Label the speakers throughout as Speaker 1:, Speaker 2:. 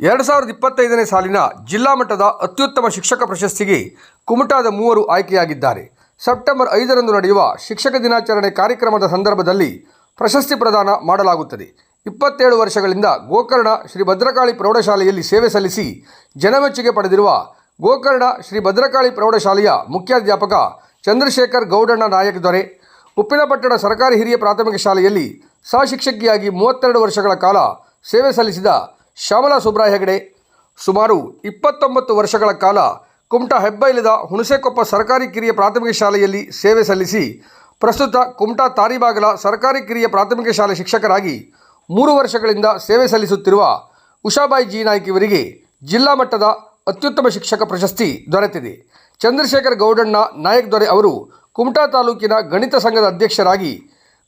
Speaker 1: ಎರಡು ಸಾವಿರದ ಇಪ್ಪತ್ತೈದನೇ ಸಾಲಿನ ಜಿಲ್ಲಾ ಮಟ್ಟದ ಅತ್ಯುತ್ತಮ ಶಿಕ್ಷಕ ಪ್ರಶಸ್ತಿಗೆ ಕುಮಟಾದ ಮೂವರು ಆಯ್ಕೆಯಾಗಿದ್ದಾರೆ. ಸೆಪ್ಟೆಂಬರ್ ಐದರಂದು ನಡೆಯುವ ಶಿಕ್ಷಕ ದಿನಾಚರಣೆ ಕಾರ್ಯಕ್ರಮದ ಸಂದರ್ಭದಲ್ಲಿ ಪ್ರಶಸ್ತಿ ಪ್ರದಾನ ಮಾಡಲಾಗುತ್ತದೆ. ಇಪ್ಪತ್ತೇಳು ವರ್ಷಗಳಿಂದ ಗೋಕರ್ಣ ಶ್ರೀ ಭದ್ರಕಾಳಿ ಪ್ರೌಢಶಾಲೆಯಲ್ಲಿ ಸೇವೆ ಸಲ್ಲಿಸಿ ಜನಮೆಚ್ಚುಗೆ ಪಡೆದಿರುವ ಗೋಕರ್ಣ ಶ್ರೀ ಭದ್ರಕಾಳಿ ಪ್ರೌಢಶಾಲೆಯ ಮುಖ್ಯಾಧ್ಯಾಪಕ ಚಂದ್ರಶೇಖರ್ ಗೌಡಣ್ಣ ನಾಯಕ್ ದೊರೆ ಉಪ್ಪಿನಪಟ್ಟಣ ಸರ್ಕಾರಿ ಹಿರಿಯ ಪ್ರಾಥಮಿಕ ಶಾಲೆಯಲ್ಲಿ ಸಹಶಿಕ್ಷಕಿಯಾಗಿ ಮೂವತ್ತೆರಡು ವರ್ಷಗಳ ಕಾಲ ಸೇವೆ ಸಲ್ಲಿಸಿದ ಶ್ಯಾಮಲಾ ಸುಬ್ರಾಯ್ ಹೆಗಡೆ. ಸುಮಾರು ಇಪ್ಪತ್ತೊಂಬತ್ತು ವರ್ಷಗಳ ಕಾಲ ಕುಮಟಾ ಹೆಬ್ಬೈಲದ ಹುಣಸೆಕೊಪ್ಪ ಸರ್ಕಾರಿ ಕಿರಿಯ ಪ್ರಾಥಮಿಕ ಶಾಲೆಯಲ್ಲಿ ಸೇವೆ ಸಲ್ಲಿಸಿ, ಪ್ರಸ್ತುತ ಕುಮಟಾ ತಾರಿಬಾಗಲ ಸರ್ಕಾರಿ ಕಿರಿಯ ಪ್ರಾಥಮಿಕ ಶಾಲೆ ಶಿಕ್ಷಕರಾಗಿ ಮೂರು ವರ್ಷಗಳಿಂದ ಸೇವೆ ಸಲ್ಲಿಸುತ್ತಿರುವ ಉಷಾಬಾಯಿ ಜಿ ನಾಯ್ಕಿ ಇವರಿಗೆ ಜಿಲ್ಲಾ ಮಟ್ಟದ ಅತ್ಯುತ್ತಮ ಶಿಕ್ಷಕ ಪ್ರಶಸ್ತಿ ದೊರೆತಿದೆ. ಚಂದ್ರಶೇಖರ್ ಗೌಡಣ್ಣ ನಾಯಕ್ ದೊರೆ ಅವರು ಕುಮಟಾ ತಾಲೂಕಿನ ಗಣಿತ ಸಂಘದ ಅಧ್ಯಕ್ಷರಾಗಿ,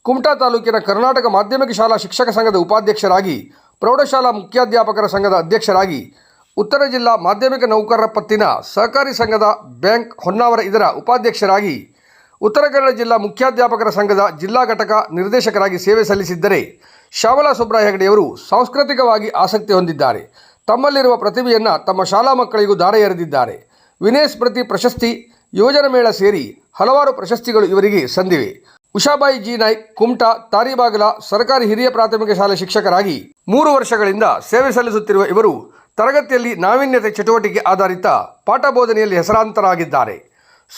Speaker 1: ಕುಮಟಾ ತಾಲೂಕಿನ ಕರ್ನಾಟಕ ಮಾಧ್ಯಮಿಕ ಶಾಲಾ ಶಿಕ್ಷಕ ಸಂಘದ ಉಪಾಧ್ಯಕ್ಷರಾಗಿ ಪ್ರೌಢಶಾಲಾ ಮುಖ್ಯಾಧ್ಯಾಪಕರ ಸಂಘದ ಅಧ್ಯಕ್ಷರಾಗಿ ಉತ್ತರ ಜಿಲ್ಲಾ ಮಾಧ್ಯಮಿಕ ನೌಕರರ ಪತ್ತಿನ ಸಹಕಾರಿ ಸಂಘದ ಬ್ಯಾಂಕ್ ಹೊನ್ನಾವರ ಇದರ ಉಪಾಧ್ಯಕ್ಷರಾಗಿ ಉತ್ತರ ಕನ್ನಡ ಜಿಲ್ಲಾ ಮುಖ್ಯಾಧ್ಯಾಪಕರ ಸಂಘದ ಜಿಲ್ಲಾ ಘಟಕ ನಿರ್ದೇಶಕರಾಗಿ ಸೇವೆ ಸಲ್ಲಿಸಿದ್ದರೆ ಶ್ಯಾಮಲಾ ಸುಬ್ರಾಯ ಹೆಗಡೆಯವರು ಸಾಂಸ್ಕೃತಿಕವಾಗಿ ಆಸಕ್ತಿ ಹೊಂದಿದ್ದಾರೆ. ತಮ್ಮಲ್ಲಿರುವ ಪ್ರತಿಭೆಯನ್ನು ತಮ್ಮ ಶಾಲಾ ಮಕ್ಕಳಿಗೂ ದಾರ ಎರೆದಿದ್ದಾರೆ ವಿನೇಶ್ ಪ್ರತಿ ಪ್ರಶಸ್ತಿ, ಯೋಜನೆ ಮೇಳ ಸೇರಿ ಹಲವಾರು ಪ್ರಶಸ್ತಿಗಳು ಇವರಿಗೆ ಸಂದಿವೆ. ಉಷಾಬಾಯಿ ಜಿ ನಾಯ್ಕ್, ಕುಮಟಾ, ತಾರಿಬಾಗಲ ಸರ್ಕಾರಿ ಹಿರಿಯ ಪ್ರಾಥಮಿಕ ಶಾಲೆ ಶಿಕ್ಷಕರಾಗಿ ಮೂರು ವರ್ಷಗಳಿಂದ ಸೇವೆ ಸಲ್ಲಿಸುತ್ತಿರುವ ಇವರು ತರಗತಿಯಲ್ಲಿ ನಾವೀನ್ಯತೆ ಚಟುವಟಿಕೆ ಆಧಾರಿತ ಪಾಠ ಬೋಧನೆಯಲ್ಲಿ ಹೆಸರಾಂತರಾಗಿದ್ದಾರೆ.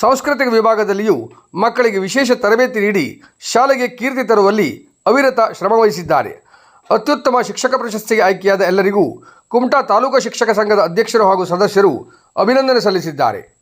Speaker 1: ಸಾಂಸ್ಕೃತಿಕ ವಿಭಾಗದಲ್ಲಿಯೂ ಮಕ್ಕಳಿಗೆ ವಿಶೇಷ ತರಬೇತಿ ನೀಡಿ ಶಾಲೆಗೆ ಕೀರ್ತಿ ತರುವಲ್ಲಿ ಅವಿರತ ಶ್ರಮವಹಿಸಿದ್ದಾರೆ. ಅತ್ಯುತ್ತಮ ಶಿಕ್ಷಕ ಪ್ರಶಸ್ತಿಗೆ ಆಯ್ಕೆಯಾದ ಎಲ್ಲರಿಗೂ ಕುಮಟಾ ತಾಲೂಕು ಶಿಕ್ಷಕ ಸಂಘದ ಅಧ್ಯಕ್ಷರು ಹಾಗೂ ಸದಸ್ಯರು ಅಭಿನಂದನೆ ಸಲ್ಲಿಸಿದ್ದಾರೆ.